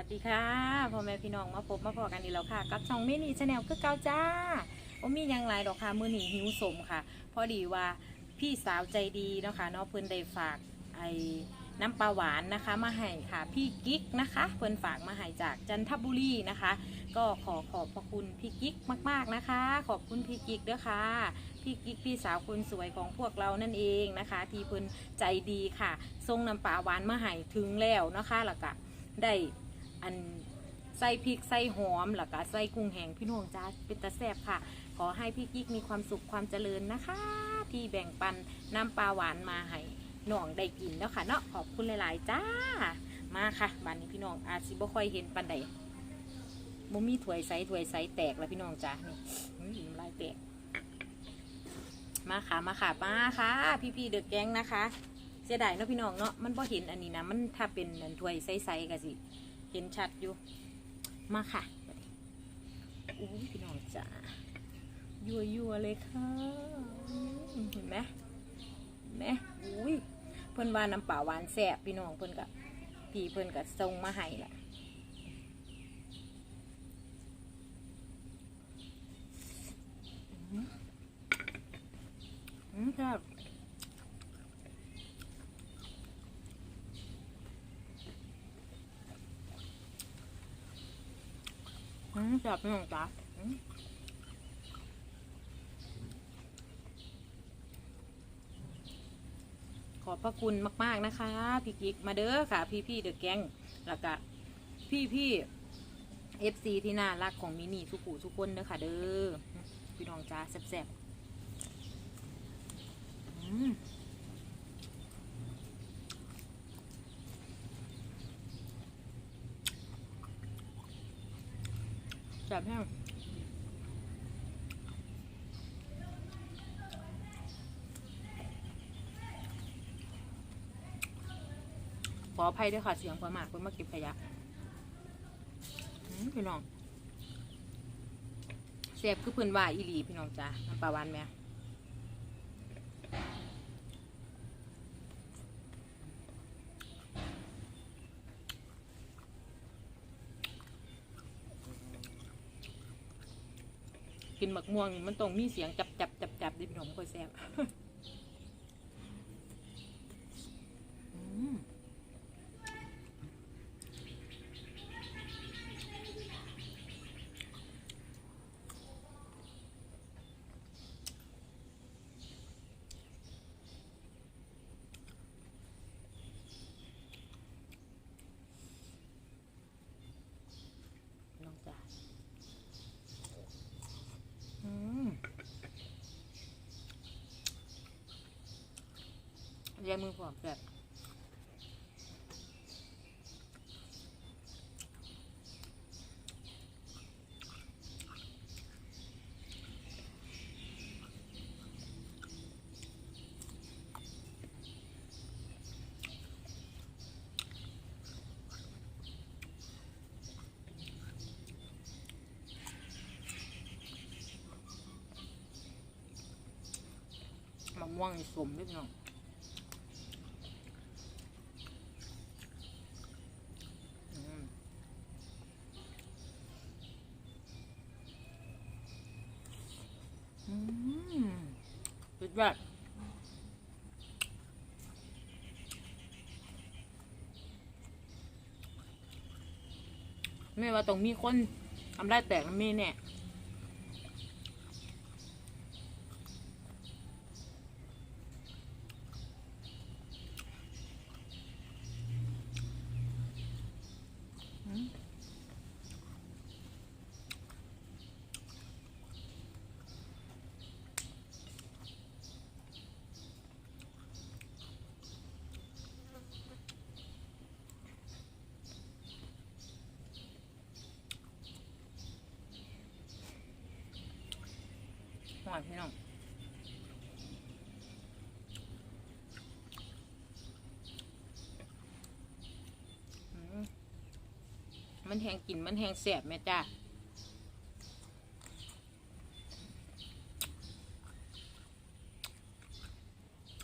วัสดีค่ะพ่อแม่พี่น้องมาพบมาพอกันดีแล้วค่ะ กับช่องเมินิชาแนลคือเก่าจ้าว่ามียังไรดอกค่ะมือหนีหิวสมค่ะ พอดีว่าพี่สาวใจดีเนาะค่ะเนาะเพิ่นได้ฝากไอ้น้ำปลาหวานนะคะมาให้ค่ะ พี่กิ๊กนะคะ เพิ่นฝากมาให้จากจันทบุรีนะคะ ก็ขอขอบพระคุณพี่กิ๊กมาก ๆนะคะ ขอบคุณพี่กิ๊กด้วยค่ะพี่กิ๊กพี่สาวคนสวยของพวกเรานั่นเองนะคะ ที่เพิ่นใจดีค่ะส่งน้ำปลาหวานมาให้ถึงแล้วนะคะแล้วก็ได้ อันใส่พริกใส่หอมแล้วก็ใส่กุ้งแห้งพี่น้องจ้าเป็นตาแซบค่ะ ขอให้พี่กิ๊กมีความสุขความเจริญนะคะ ที่แบ่งปันน้ำปลาหวานมาให้น้องได้กินแล้วค่ะเนาะขอบคุณหลาย ๆ จ้า มาค่ะบ้านนี้พี่น้องอาจสิบ่ค่อยเห็นปันใดบ่มีถ้วยใสถ้วยใสแตกแล้วพี่น้องจ้านี่น้ำลายแตกมาค่ะมาค่ะมาค่ะ พี่พี่ๆเดอะแก๊งนะคะ เสียดายเนาะพี่น้องเนาะมันพอเห็นอันนี้นะมันถ้าเป็นอันถ้วยใสๆก็สิ เห็นชัดอยู่ มาค่ะอู้ยพี่น้องจ๋ายัวยัวๆเลยค่ะ เห็นไหมเห็นไหมอุ้ยเพื่อนว่าน้ำเปล่าหวานแสบพี่น้องเพื่อนกับพี่เพื่อนกับทรงมาให้แหละอืมอืมครับ อืมจับพี่น้องจ้าขอบพระคุณมาก ๆ นะคะ พี่กิ๊กมาเด้อค่ะ พี่พี่ๆเดอะแก๊งแล้วก็พี่พี่เอฟซีที่น่ารักของมินี่ทุกผู้ทุกคนเด้อค่ะ เด้อพี่น้องจ้าแซ่บๆ อืมแซ่บแห้งขออภัยด้วยค่ะ เสียงความหมากเพิ่นมาเก็บขยะพี่น้องเสียบคือเพิ่นว่าอีหลีพี่น้องจ้าน้ำปลาหวานแม่ กินหมักม่วงนี่มันต้องมีเสียงจับจับจับจับดิพี่น้องค่อยแซ่บ อืม น้องจ๋าอืม ยายมือผอมแบบมะม่วงนี่สมด้วยพี่น้องอืมอืม สุดยอดไม่ว่าต้องมีคนทำได้แตกมันมีเนี่ย อืม หวานพี่น้องมันแหงกลิ่นมันแหงแสบแม่จ้า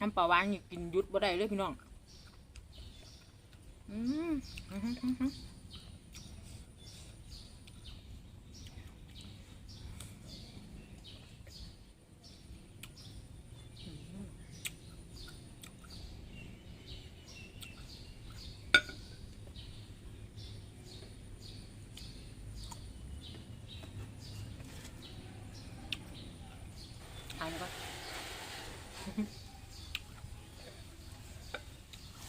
น้ำปลาหวานนี่กินยุดบ่ได้เลยพี่น้อง อืมอื้อหืออื้อหือ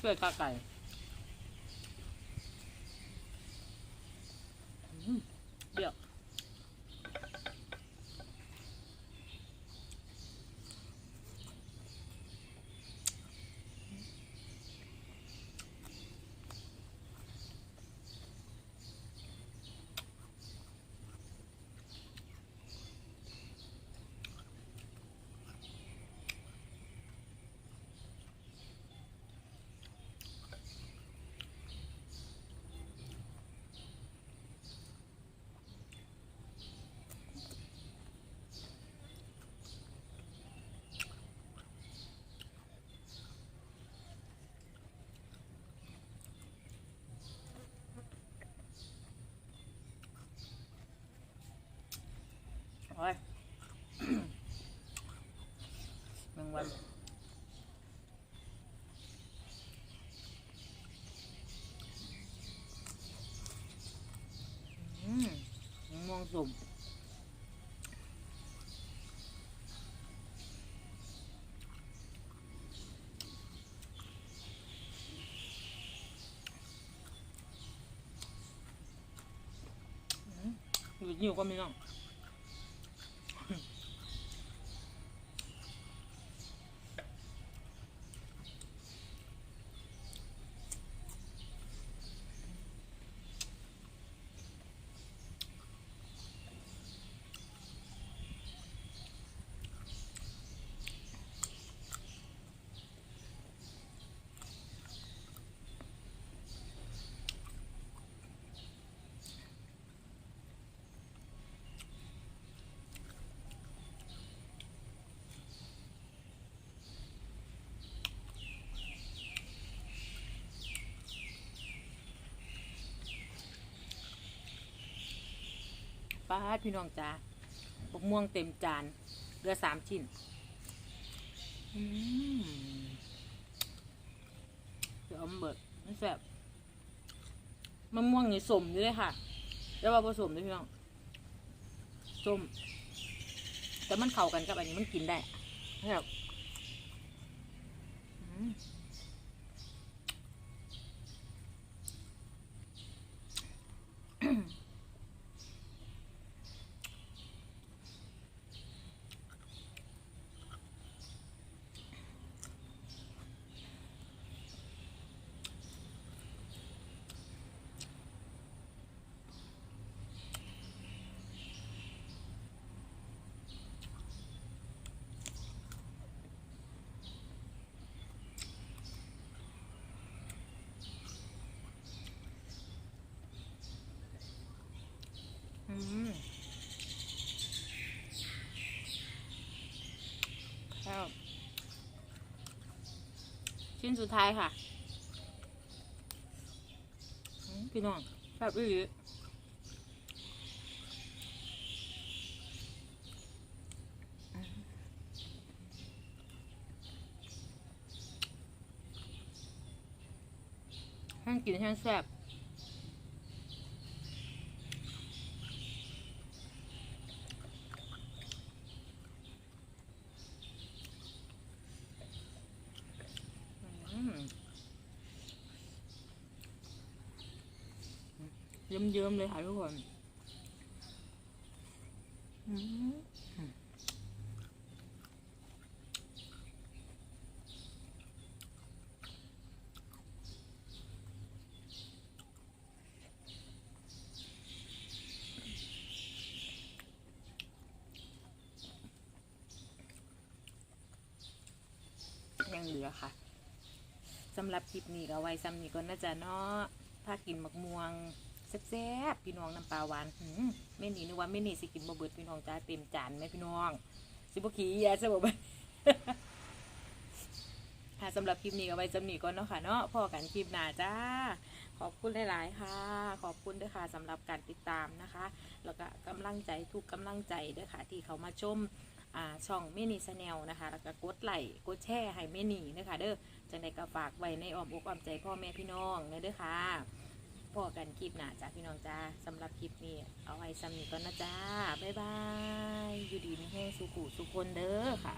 ช่วยขาไก่อืมเดี๋ยว โอ้ย แมงวันอืมมะม่วง สุ่มอืมอยู่อยู่ก็มีน้อง ป้าพี่น้องจ้าบกม่วงเต็มจานเหลือสามชิ้นอืมเดี๋ยวอามเบิดมันแซ่บมะม่วงนี่สมอยู่เลยค่ะ แล้วว่าผสมด้วยพี่น้องส้มแต่มันเข้ากันกับอันนี้มันกินได้แบบอืมอืมแล้ว ชิ้นสุดท้ายค่ะ พี่น้องแบบอื้อห้งกินแห้งแซ่บ อืมเยิ้มๆเลยค่ะทุกคนยังเหลือค่ะสำหรับคลิปนี้ก็ไว้ซ้ำนี้ก่อนนะจ๊ะเนาะถ้ากินมักม่วง แซ่บๆพี่น้องน้ำปลาหวานหืมเม่นี่นึกว่าเม่นี่สิกินบ่เบิดพี่น้องจ้าเต็มจานไหมพี่น้อง สิบ่ขี้ย่ซะบ่เบิดค่ะสำหรับคลิปนี้ก็ไว้ซ้ำนี้ก่อนเนาะค่ะเนาะพอกันคลิปหน้าจ้า ขอบคุณหลาย ๆ ค่ะ ขอบคุณด้วยค่ะสำหรับการติดตามนะคะ แล้วก็กำลังใจทุกกำลังใจด้วยค่ะ ที่เขามาชมช่องเมนี่ชาแนลนะคะ แล้วก็กดไลค์กดแชร์ให้เมนี่นะคะเด้อจังใดก็ฝากไว้ในอ้อมอกอ้อมใจพ่อแม่พี่น้องเลยเด้อค่ะ พอกันคลิปหน้าจ้าพี่น้องจ้าสำหรับคลิปนี้ เอาไว้ซ้ำนี้ก่อนนะจ้า บ๊ายบาย อยู่ดีมีแห้งสุขุสุคนเด้อค่ะ